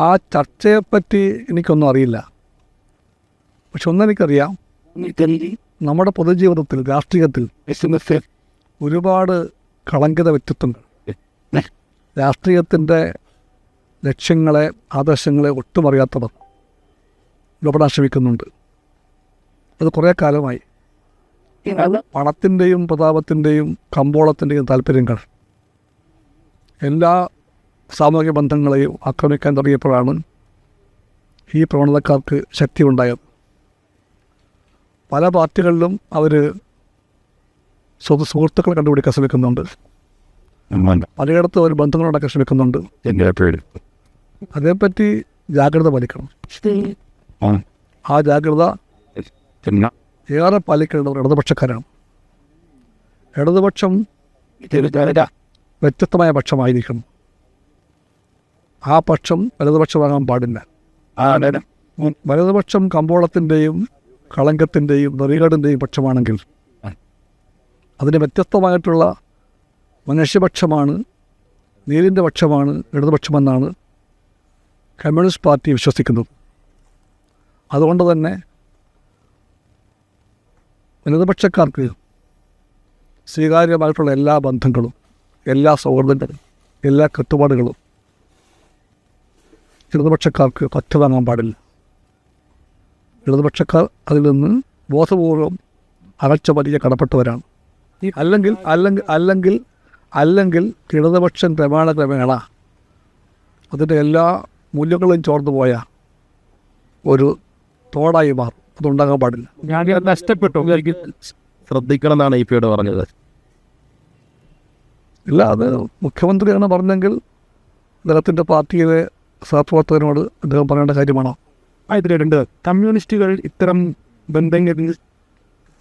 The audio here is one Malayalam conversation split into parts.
ആ ചർച്ചയെപ്പറ്റി എനിക്കൊന്നും അറിയില്ല. പക്ഷെ ഒന്നെനിക്കറിയാം. നമ്മുടെ പൊതുജീവിതത്തിൽ രാഷ്ട്രീയത്തിൽ ഒരുപാട് കളങ്കിത വ്യക്തിത്വങ്ങൾ. രാഷ്ട്രീയത്തിന്റെ ലക്ഷ്യങ്ങളെ ആദർശങ്ങളെ ഒട്ടും അറിയാത്തവർ ഇടപെടാൻ ശ്രമിക്കുന്നുണ്ട് അത് കുറേ കാലമായി. പണത്തിന്റെയും പ്രതാപത്തിന്റെയും കമ്പോളത്തിന്റെയും താല്പര്യങ്ങൾ എല്ലാ സാമൂഹിക ബന്ധങ്ങളെയും ആക്രമിക്കാൻ തുടങ്ങിയപ്പോഴാണ് ഈ പ്രവണതക്കാർക്ക് ശക്തി ഉണ്ടായത് പല പാർട്ടികളിലും അവർ സ്വന്തം സുഹൃത്തുക്കളെ കണ്ടുപിടിക്കാൻ ശ്രമിക്കുന്നുണ്ട്. പലയിടത്തും അവർ ബന്ധങ്ങളുണ്ടാക്കാൻ ശ്രമിക്കുന്നുണ്ട്. അതേപ്പറ്റി ജാഗ്രത പാലിക്കണം. ആ. ജാഗ്രത ഏറെ പാലിക്കേണ്ടവർ ഇടതുപക്ഷക്കാരാണ്. ഇടതുപക്ഷം വ്യത്യസ്തമായ പക്ഷമായിരിക്കണം ആ പക്ഷം വലതുപക്ഷമാകാൻ പാടില്ല. വലതുപക്ഷം കമ്പോളത്തിന്റെയും കളങ്കത്തിന്റെയും നെറികേടിന്റെയും പക്ഷമാണെങ്കിൽ അതിന് വ്യത്യസ്തമായിട്ടുള്ള മനുഷ്യപക്ഷമാണ് നീലിന്റെ പക്ഷമാണ് ഇടതുപക്ഷമെന്നാണ് കമ്മ്യൂണിസ്റ്റ് പാർട്ടി വിശ്വസിക്കുന്നത്. അതുകൊണ്ട് തന്നെ ഇടതുപക്ഷക്കാർക്ക് സ്വീകാര്യമായിട്ടുള്ള എല്ലാ ബന്ധങ്ങളും എല്ലാ സൗഹൃദങ്ങളും എല്ലാ കെട്ടുപാടുകളും ഇടതുപക്ഷക്കാർക്ക് പറ്റ വാങ്ങാൻ പാടില്ല. ഇടതുപക്ഷക്കാർ അതിൽ നിന്ന് ബോധപൂർവം അകച്ച വലിയ കടപ്പെട്ടവരാണ്. അല്ലെങ്കിൽ അല്ലെങ്കിൽ അല്ലെങ്കിൽ അല്ലെങ്കിൽ ഇടതുപക്ഷം ക്രമേണ ക്രമേണ അതിന്റെ എല്ലാ മൂല്യങ്ങളും ചോർന്നു പോയ ഒരു തോടായി മാറും. അതുണ്ടാകാൻ പാടില്ല. ഞാൻ നഷ്ടപ്പെട്ടു. ശ്രദ്ധിക്കണം എന്നാണ് ഇ പിയോട് പറഞ്ഞത്. ഇല്ല അത് മുഖ്യമന്ത്രിയാണ് പറഞ്ഞെങ്കിൽ അദ്ദേഹത്തിന്റെ പാർട്ടിയിലെ സഹപ്രവർത്തകനോട് അദ്ദേഹം പറയേണ്ട കാര്യമാണോ? ഇതിൽ രണ്ട്. കമ്മ്യൂണിസ്റ്റുകൾ ഇത്തരം ബന്ധങ്ങളിൽ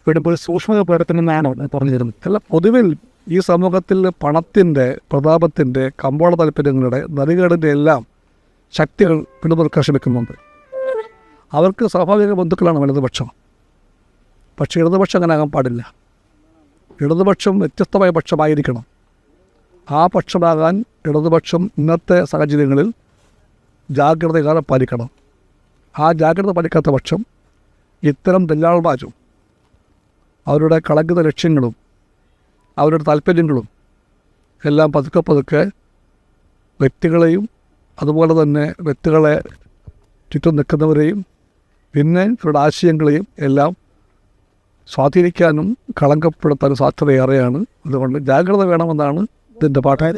പെടുമ്പോൾ സൂക്ഷ്മത പുലർത്തുന്നതാണ് പറഞ്ഞു തരുന്നത് അല്ല പൊതുവിൽ ഈ സമൂഹത്തിൽ പണത്തിന്റെ പ്രതാപത്തിന്റെ കമ്പോള താല്പര്യങ്ങളുടെ നദികേടിന്റെ എല്ലാം ശക്തികൾ പിന്തുണക്കാൻ ശ്രമിക്കുന്നുണ്ട്. അവർക്ക് സ്വാഭാവിക ബന്ധുക്കളാണ് വലതുപക്ഷം. പക്ഷേ ഇടതുപക്ഷം അങ്ങനെ ആകാൻ പാടില്ല. ഇടതുപക്ഷം വ്യത്യസ്തമായ പക്ഷമായിരിക്കണം. ആ പക്ഷമാകാൻ ഇടതുപക്ഷം ഇന്നത്തെ സാഹചര്യങ്ങളിൽ ജാഗ്രതകാലം പാലിക്കണം. ആ ജാഗ്രത പാലിക്കാത്ത പക്ഷം ഇത്തരം ദല്ലാൾമാരും അവരുടെ കളങ്കിത ലക്ഷ്യങ്ങളും അവരുടെ താല്പര്യങ്ങളും എല്ലാം പതുക്കെ പതുക്കെ വ്യക്തികളെയും അതുപോലെ തന്നെ വ്യക്തികളെ ചുറ്റും നിൽക്കുന്നവരെയും പിന്നെ ഇവരുടെ ആശയങ്ങളെയും എല്ലാം സ്വാധീനിക്കാനും കളങ്കപ്പെടുത്താനും സാധ്യതയേറെയാണ്. അതുകൊണ്ട് ജാഗ്രത വേണമെന്നാണ് ഇതിന്റെ പാഠം.